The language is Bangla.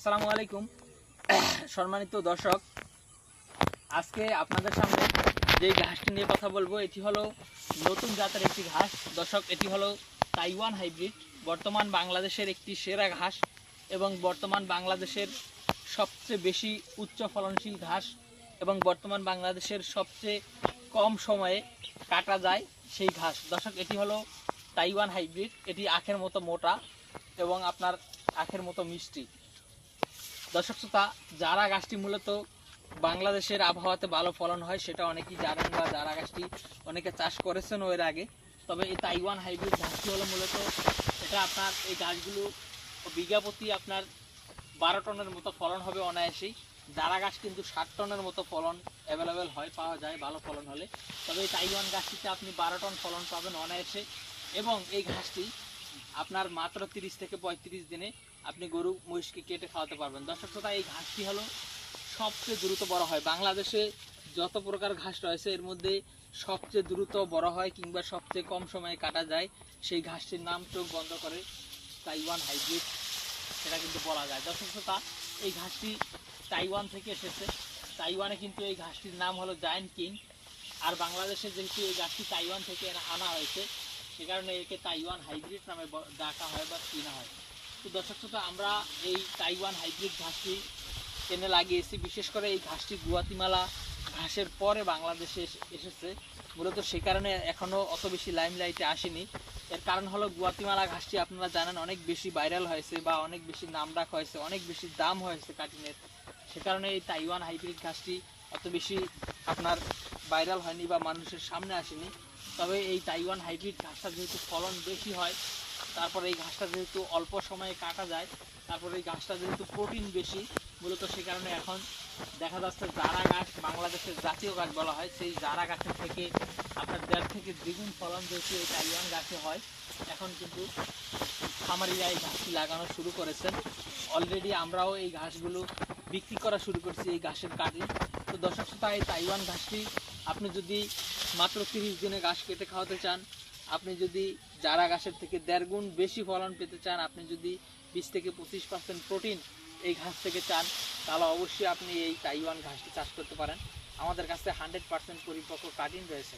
আসসালামু আলাইকুম। সম্মানিত দর্শক, আজকে আপনাদের সামনে যে ঘাসটি নিয়ে কথা বলব, এটি হলো নতুন জাতের একটি ঘাস। দর্শক, এটি হলো তাইওয়ান হাইব্রিড। বর্তমান বাংলাদেশের একটি সেরা ঘাস এবং বর্তমান বাংলাদেশের সবচেয়ে বেশি উচ্চ ফলনশীল ঘাস এবং বর্তমান বাংলাদেশের সবচেয়ে কম সময়ে কাটা যায় সেই ঘাস। দর্শক, এটি হলো তাইওয়ান হাইব্রিড। এটি আখের মতো মোটা এবং আপনার আখের মতো মিষ্টি। দর্শক শ্রোতা, যারা গাছটি মূলত বাংলাদেশের আবহাওয়াতে ভালো ফলন হয়, সেটা অনেকেই জানেন বা যারা গাছটি অনেকে চাষ করেছেন এর আগে। তবে এই তাইওয়ান হাইব্রিড ঘাসটি হলো মূলত এটা আপনার এই গাছগুলো বিঘা প্রতি আপনার বারো টনের মতো ফলন হবে অনায়াসেই। যারা গাছ কিন্তু ষাট টনের মতো ফলন অ্যাভেলেবেল হয়, পাওয়া যায়, ভালো ফলন হলে। তবে এই তাইওয়ান গাছটিতে আপনি বারো টন ফলন পাবেন অনায়াসে। এবং এই ঘাসটি আপনার মাত্র তিরিশ থেকে পঁয়ত্রিশ দিনে আপনি গরু মহিষকে কেটে খাওয়াতে পারবেন? দর্শক শ্রোতা, এই ঘাসটি হলো সবচেয়ে দ্রুত বড় হয়। বাংলাদেশে যত প্রকার ঘাস রয়েছে, এর মধ্যে সবচেয়ে দ্রুত বড় হয় কিংবা সবচেয়ে কম সময়ে কাটা যায় সেই ঘাসটির নাম চোখ বন্ধ করে তাইওয়ান হাইব্রিড। সেটা কিন্তু বলা যায়। দর্শক শ্রোতা, এই ঘাসটি তাইওয়ান থেকে এসেছে। তাইওয়ানে কিন্তু এই ঘাসটির নাম হলো জায়েন্ট কিং। আর বাংলাদেশে যেহেতু এই গাছটি তাইওয়ান থেকে আনা হয়েছে, সে কারণে একে তাইওয়ান হাইব্রিড নামে ডাকা হয় বা চিনা হয়। তো দর্শক শ্রোতা, আমরা এই তাইওয়ান হাইব্রিড ঘাসটি এনে লাগিয়েছি। বিশেষ করে এই ঘাসটি গুয়াতিমালা ঘাসের পরে বাংলাদেশে এসেছে। মূলত সে কারণে এখনও অত বেশি লাইমলাইটে আসেনি। এর কারণ হলো গুয়াতিমালা ঘাসটি আপনারা জানেন অনেক বেশি ভাইরাল হয়েছে বা অনেক বেশি নামডাক হয়েছে, অনেক বেশি দাম হয়েছে কাটিনের। সে কারণে এই তাইওয়ান হাইব্রিড ঘাসটি অত বেশি আপনার ভাইরাল হয়নি বা মানুষের সামনে আসেনি। তবে এই তাইওয়ান হাইব্রিড ঘাসটা যেহেতু ফলন বেশি হয় তারপরে এই ঘাসটা যেহেতু অল্প সময়ে কাটা যায়, তারপরে এই ঘাসটা যেহেতু প্রোটিন বেশি, মূলত সে কারণে এখন দেখা যাচ্ছে জারা গাছ বাংলাদেশের জাতীয় গাছ বলা হয়। সেই জারা গাছের থেকে আপনার দেড় থেকে দ্বিগুণ ফলন যেহেতু এই তাইওয়ান গাছে হয়, এখন কিন্তু খামারিরা এই ঘাসটি লাগানো শুরু করেছেন। অলরেডি আমরাও এই ঘাসগুলো বিক্রি করা শুরু করছি এই ঘাসের কাটি তো দর্শক শ্রোতা, এই তাইওয়ান ঘাসটি আপনি যদি মাত্র তিরিশ দিনে ঘাস কেটে খাওয়াতে চান আপনি যদি জারা ঘাসের থেকে দেড় গুণ বেশি ফলন পেতে চান, আপনি যদি বিশ থেকে পঁচিশ পার্সেন্ট প্রোটিন এই ঘাস থেকে চান, তাহলে অবশ্যই আপনি এই তাইওয়ান ঘাসটি চাষ করতে পারেন। আমাদের কাছে হান্ড্রেড পার্সেন্ট পরিপক্ক কাটিন রয়েছে।